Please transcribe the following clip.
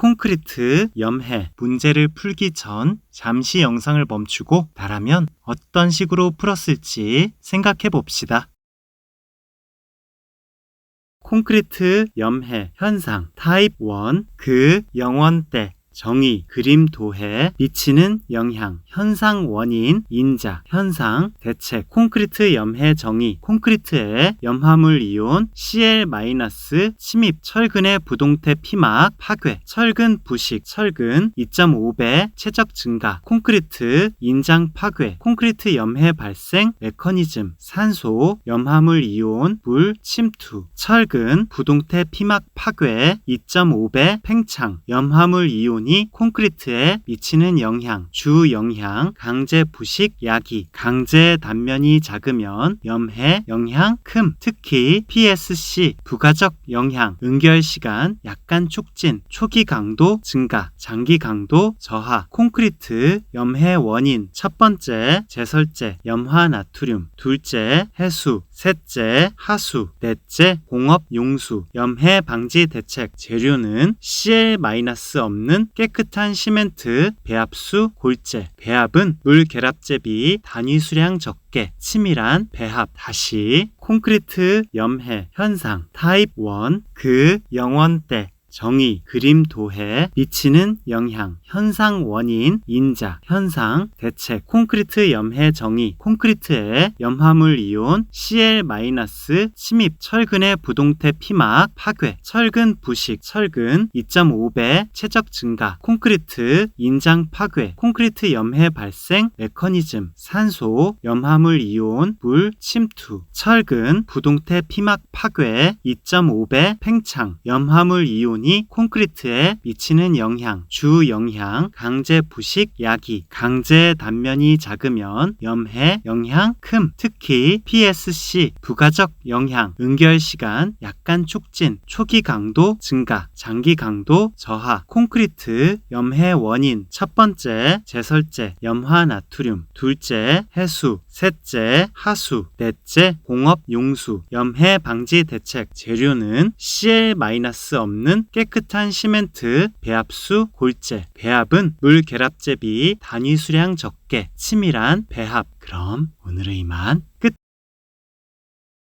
콘크리트 염해 문제를 풀기 전 잠시 영상을 멈추고 나라면 어떤 식으로 풀었을지 생각해 봅시다. 콘크리트 염해 현상 타입 1 그 영원대 정의, 그림, 도해, 미치는 영향, 현상, 원인, 인자, 현상, 대책, 콘크리트 염해 정의, 콘크리트의 염화물 이온, Cl- 침입, 철근의 부동태 피막, 파괴, 철근 부식, 철근 2.5배, 최적 증가, 콘크리트 인장 파괴, 콘크리트 염해 발생, 메커니즘, 산소, 염화물 이온, 물, 침투, 철근, 부동태 피막 파괴, 2.5배, 팽창, 염화물 이온 이 콘크리트에 미치는 영향, 주 영향, 강제 부식, 야기, 강제 단면이 작으면 염해, 영향, 큼, 특히 PSC, 부가적 영향, 응결 시간, 약간 촉진, 초기 강도 증가, 장기 강도 저하, 콘크리트, 염해 원인, 첫 번째, 제설제, 염화 나트륨, 둘째, 해수, 셋째, 하수, 넷째, 공업 용수, 염해 방지 대책, 재료는 CL- 없는 깨끗한 시멘트, 배합수, 골재. 배합은 물 결합제비 단위 수량 적게, 치밀한 배합. 다시 콘크리트 염해 현상. 타입 1 그 영원대 정의, 그림, 도해, 미치는 영향, 현상, 원인, 인자, 현상, 대책, 콘크리트 염해 정의, 콘크리트의 염화물 이온, Cl- 침입, 철근의 부동태 피막, 파괴, 철근 부식, 철근 2.5배, 최적 증가, 콘크리트 인장 파괴, 콘크리트 염해 발생, 메커니즘, 산소, 염화물 이온, 물, 침투, 철근, 부동태 피막 파괴, 2.5배, 팽창, 염화물 이온 이 콘크리트에 미치는 영향, 주 영향, 강제 부식, 야기, 강제 단면이 작으면 염해, 영향, 큼, 특히 PSC, 부가적 영향, 응결 시간, 약간 촉진, 초기 강도 증가, 장기 강도 저하, 콘크리트, 염해 원인, 첫 번째, 제설제, 염화 나트륨, 둘째, 해수, 셋째, 하수, 넷째, 공업 용수, 염해 방지 대책, 재료는 CL- 없는 깨끗한 시멘트, 배합수, 골재. 배합은 물 결합제비 단위 수량 적게, 치밀한 배합. 그럼 오늘의 이만 끝.